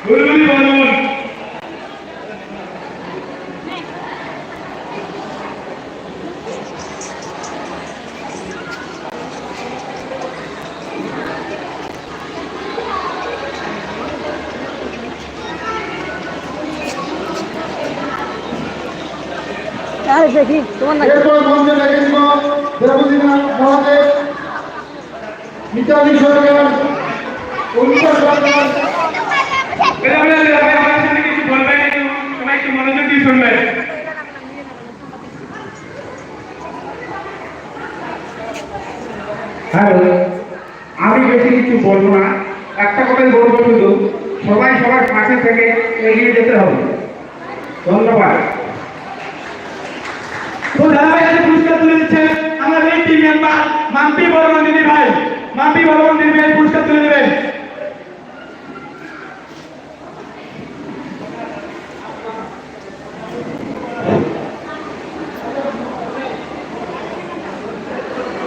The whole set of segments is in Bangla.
আরে দেখি তোমার না এরপর মঞ্চে ডেকে দিব দেবদীনাথ মহাদেব মিতালি সরকার অনিতা সরকার এরা বলে যে ভাই আমার সামনে কিছু বলবেন একটু সবাই একটু মনোযোগ দিয়ে শুনবেন হ্যালো আমি বেশি কিছু বলব না। একটা কথাই বলব শুধু, সবাই সবার পাশে থেকে এগিয়ে যেতে হবে। ধন্যবাদ। পুরস্কার তুলে দিচ্ছে আমার এই টিম মেম্বার মাম্পি বর্মন দিদি ভাই, মাম্পি বর্মন দিদি ভাই পুরস্কার তুলে দেবেন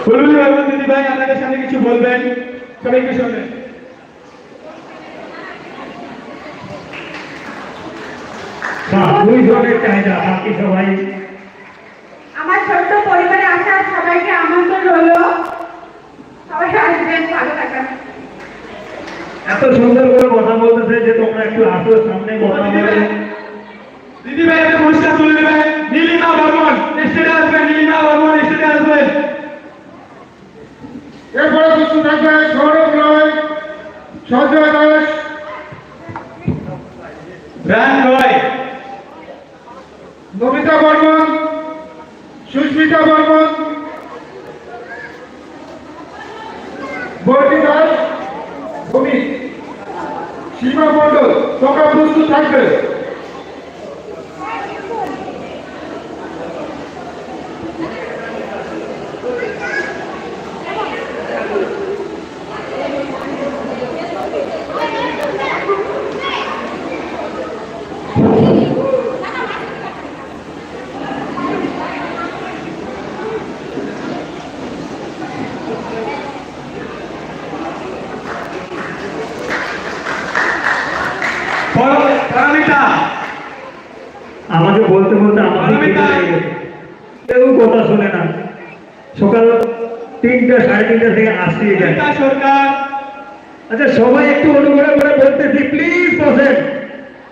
বুলবুলি দিদি ভাই আপনাদের সামনে কিছু বলবেন? সবাই একটু দুই জনের চাহিদা বাকি সবাই। আমার ছোট্ট পরিবারে আসা সবাইকে আমন্ত্রণ রইল। সবাই আসবেন ভালো থাকবেন। এত সুন্দর করে কথা বলতেছে যে তোমরা একটু আসো সামনে কথা বলে। দিদি ভাই একটা পুরস্কার তুলে দেবেন। নীলিমা বর্মন স্টেজে আসবেন নীলিমা বর্মন স্টেজে আসবেন এরপরে প্রস্তুত থাকবে সৌরভ রায় সঞ্জয় দাস রান রয়। নমিতা বর্মন। সুস্মিতা বর্মন। বর্তি দাস। ভূমি। সীমা মণ্ডল। তোমরা প্রস্তুত থাকবে। আমাকে বলতে বলতে। কেউ কথা শোনে না। সকাল তিনটা সাড়ে তিনটা থেকে এখানে সরকার। আচ্ছা সবাই একটু অনুগ্রহ করে বলতেছি প্লিজ বসেন।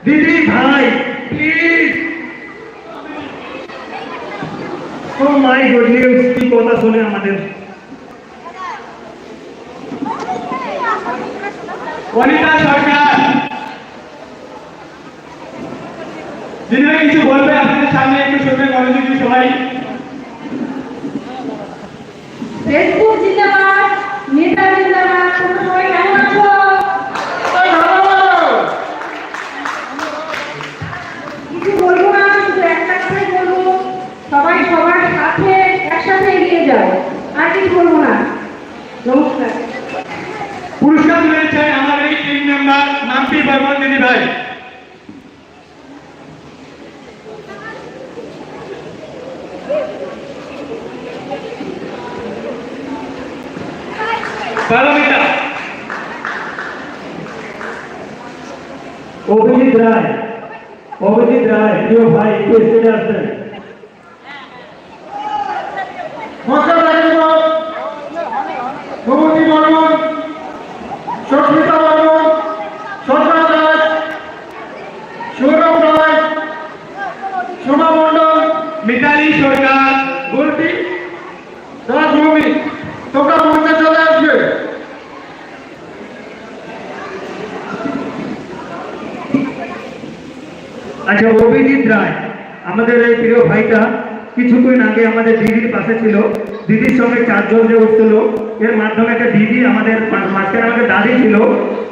দিদি ভাই please oh my good news কি কথা শুনে আমাদের? অনিতা সরকার দিদি ভাই কিছু বলবে আপনাদের সামনে একটু শুনবেন মনোযোগ সবাই? ফেসবুক জিন্দাবাদ নেতা জিন্দাবাদ তোমরা সবাই কেমন আছো? কিছু বলব না শুধু একটা কথাই বলব সবাই সবার সাথে একসাথে এগিয়ে যাও আর কিছু বলব না। নমস্কার। পুরস্কার তুলেছে আমার এই টিম মেম্বার মাম্পি বর্মন দিদি ভাই। অভিজিৎ রায় অভিজিৎ রায় প্রিয় ভাই একটু স্টেজে মঞ্চে ডেকে দিব ভূমতি বর্মন সুস্মিতা বর্মন সঞ্জয় দাস সৌরভ রায় সোমা মণ্ডল মিতালি সরকার বলটি দাস ভূমি তোমরা মঞ্চে চলে আসবে আচ্ছা অভিজিৎ রায়, আমাদের এই প্রিয় ভাইটা কিছুক্ষণ আগে আমাদের দিদির পাশে ছিল। দিদির সঙ্গে চারজন যে উঠছিল এর মাধ্যমে একটা দিদি আমাদের মাঝখানে আমাদের দাদি ছিল,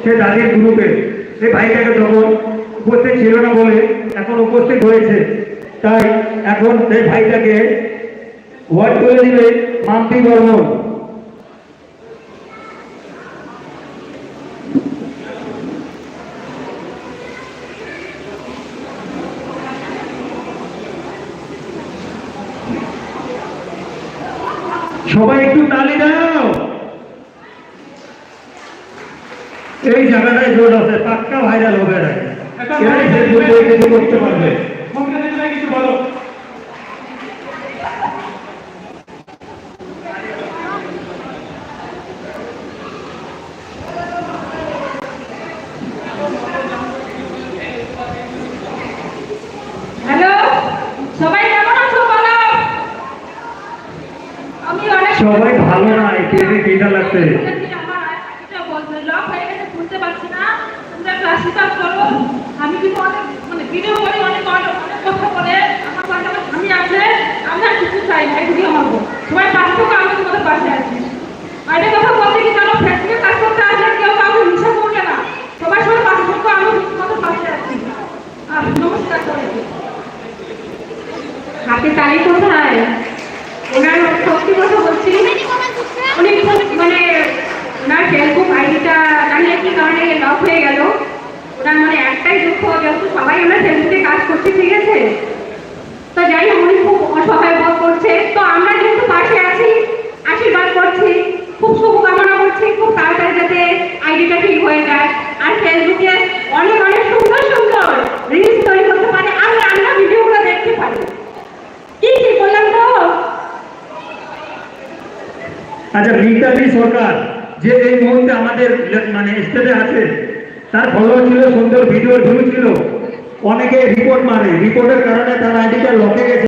সে দাদির গ্রুপে এই ভাইটাকে তখন উপস্থিত ছিল না বলে এখন উপস্থিত হয়েছে। তাই এখন সেই ভাইটাকে ওয়ার্ড করে দিবে মাম্পি বর্মন। সবাই একটু তালি দাও। এই জায়গাটায় জোর আছে পাক্কা ভাইরাল হবে না করতে পারবে মুখ্য দিদি ভাই কিছু বলো হ্যালো সবাই কেমন আছো বলো আমি অনেক সবাই ভালো না এই টেনে কেটা লাগছে আমার এটা বলতে লক হয়ে গেছে বুঝতে পারছি না তোমরা একটু আশীর্বাদ করো আমি কিন্তু অনেক মানে ভিডিও করি অনেক অনেক অনেক কথা বলে আমার পাশে স্বামী আছে আমি আর কিছু চাই না আমার গোল। সবাই পাশে থাকো আমি তোমাদের পাশে আছি আর কথা বলতে কি জানো কাজ করতে আসলে কেউ কাউকে হিংসা করবে না সবাই সবাই পাশে থাকো আমি তোমাদের পাশে আছি আর নমস্কার হাতে তালি কোথায় ওনার সত্যি কথা বলছি উনি খুব মানে ওনার ফেসবুক আইডিটা জানি একটি কারণে লক হয়ে গেল ওনার মানে একটাই দুঃখ যেহেতু সবাই আমরা ফেসবুকে কাজ করছি, ঠিক আছে? তো যাই হোক খুব অসহায় বোধ করছে। তো আমরা যেহেতু পাশে আছি, আশীর্বাদ করছি, খুব শুভকামনা করছি, খুব তাড়াতাড়ি যাতে আইডিটা ঠিক হয়ে যায়। আর ফেসবুকে অনেক অনেক সুন্দর সুন্দর রিলস তৈরি করতে পারে। আমরা আমরা ভিডিওগুলো দেখতে পারি। কি ঠিক বললাম তো? আচ্ছা মিতালি সরকার, যে এই মুহূর্তে আমাদের মানে স্টেটে আছে তার ফলোয়ার ছিল, সুন্দর ভিডিও ভিউ ছিল। অনেকে রিপোর্ট মানে রিপোর্টের কারণে তার আইডিটা লকে গেছে।